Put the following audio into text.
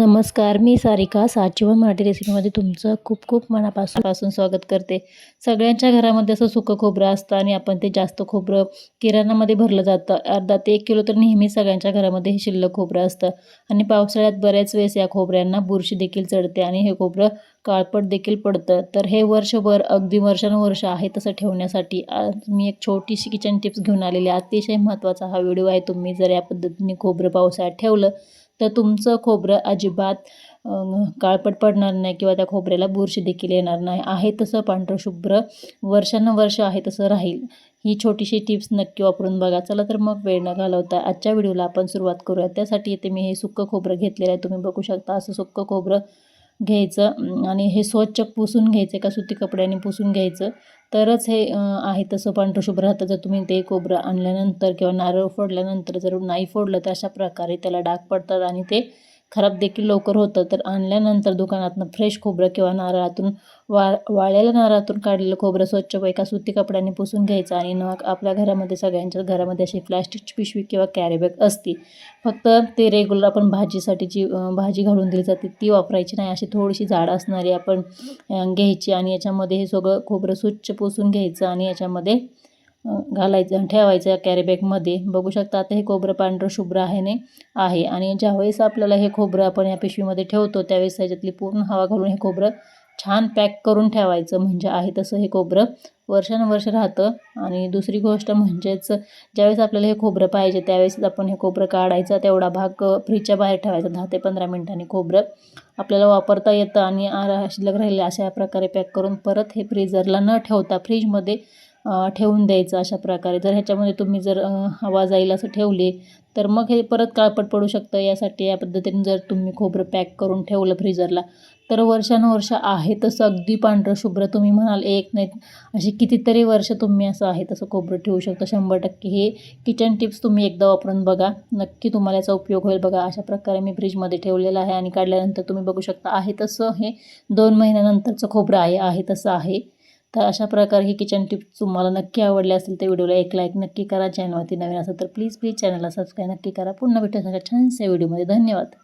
नमस्कार मी सारिका. साचीवन मराठी रेसिपीमध्ये तुमचं खूप खूप मनापासून पासून स्वागत करते. सगळ्यांच्या घरामध्ये असं सुकं खोबरं असतं आणि आपण ते जास्त खोबरं किराणामध्ये भरलं जातं. अर्धा ते एक किलो तर नेहमी सगळ्यांच्या घरामध्ये हे शिल्लक खोबरं असतं. आणि पावसाळ्यात बऱ्याच वेळेस या खोबऱ्यांना बुरशी देखील चढते आणि हे खोबरं काळपट देखील पडतं. तर हे वर्षभर अगदी वर्षानुवर्ष आहे तसं ठेवण्यासाठी मी एक छोटीशी किचन टिप्स घेऊन आलेली अतिशय महत्त्वाचा हा व्हिडिओ आहे. तुम्ही जर या पद्धतीने खोबरं पावसाळ्यात ठेवलं तर तुमचं खोबरं अजिबात काळपट पडणार नाही किंवा त्या खोबऱ्याला बुरशी देखील येणार नाही. आहे तसं पांढरं शुभ्र. वर्षानुवर्ष आहे तसं राहील. ही छोटीशी टिप्स नक्की वापरून बघा. चला तर मग वेळ न घालवता आजच्या व्हिडिओला आपण सुरुवात करूया. त्यासाठी इथे मी हे सुक्कं खोबरं घेतलेलं आहे. तुम्ही बघू शकता असं सुक्कं खोबरं घ्यायचं आणि हे स्वच्छ पुसून घ्यायचं का सुती कपड्याने पुसून घ्यायचं. तरच हे आहे तसं पांढरशुभ्र राहतं. जर तुम्ही ते खोबरं आणल्यानंतर किंवा नारळ फोडल्यानंतर जर नाही फोडलं तर अशा प्रकारे त्याला डाग पडतात आणि ते खराब देखील लवकर होतं. तर आणल्यानंतर दुकानातनं फ्रेश खोबरं किंवा नारळातून वा वाळलेल्या नारळातून काढलेलं खोबरं स्वच्छ एका सुती कपड्याने पुसून घ्यायचं आणि मग आपल्या घरामध्ये सगळ्यांच्या घरामध्ये अशी प्लॅस्टिकची पिशवी किंवा कॅरीबॅग असती. फक्त ते रेग्युलर आपण भाजीसाठी जी भाजी घालून दिली जाते ती वापरायची नाही. अशी थोडीशी झाड असणारी आपण घ्यायची आणि याच्यामध्ये हे सगळं खोबरं स्वच्छ पुसून घ्यायचं आणि याच्यामध्ये घालायचं ठेवायचं कॅरीबॅगमध्ये बघू शकता आता हे खोबरं पांढरं शुभ्र आहे ने आहे. आणि ज्यावेळेस आपल्याला हे खोबरं आपण या पिशवीमध्ये ठेवतो त्यावेळेस त्याच्यातली पूर्ण हवा घालून हे खोबरं छान पॅक करून ठेवायचं. म्हणजे आहे तसं हे खोबरं वर्षानुवर्ष राहतं. आणि दुसरी गोष्ट म्हणजेच ज्यावेळेस आपल्याला हे खोबरं पाहिजे त्यावेळेस आपण हे खोबरं काढायचं. तेवढा भाग फ्रीजच्या बाहेर ठेवायचा दहा ते पंधरा मिनटांनी खोबरं आपल्याला वापरता येतं. आणि शिल्लक राहिले अशा प्रकारे पॅक करून परत हे फ्रीजरला न ठेवता फ्रीजमध्ये ठेवून द्यायचं अशा प्रकारे. जर ह्याच्यामध्ये तुम्ही जर हवा जाईल असं ठेवले तर मग हे परत काळपट पडू शकतं. यासाठी या पद्धतीने जर तुम्ही खोबरं पॅक करून ठेवलं फ्रीजरला तर वर्षानुवर्ष आहे तसं. अगदी पांढरं शुभ्र. तुम्ही म्हणाल एक नाही. अशी कितीतरी वर्ष तुम्ही असं आहे तसं खोबरं ठेवू शकता. शंभर टक्के हे किचन टिप्स तुम्ही एकदा वापरून बघा. नक्की तुम्हाला याचा उपयोग होईल बघा. अशा प्रकारे मी फ्रीजमध्ये ठेवलेलं आहे आणि काढल्यानंतर तुम्ही बघू शकता आहे तसं हे दोन महिन्यानंतरचं खोबरं आहे आहे तसं आहे. तर अशा प्रकारे ही किचन टिप्स तुम्हाला नक्की आवडली असेल तर व्हिडिओला एक लाईक नक्की करा. चॅनलवरती नवीन असेल तर प्लीज प्लीज चॅनलला सबस्क्राईब नक्की करा. पुन्हा भेटण्यासाठी छानशा व्हिडिओमध्ये धन्यवाद.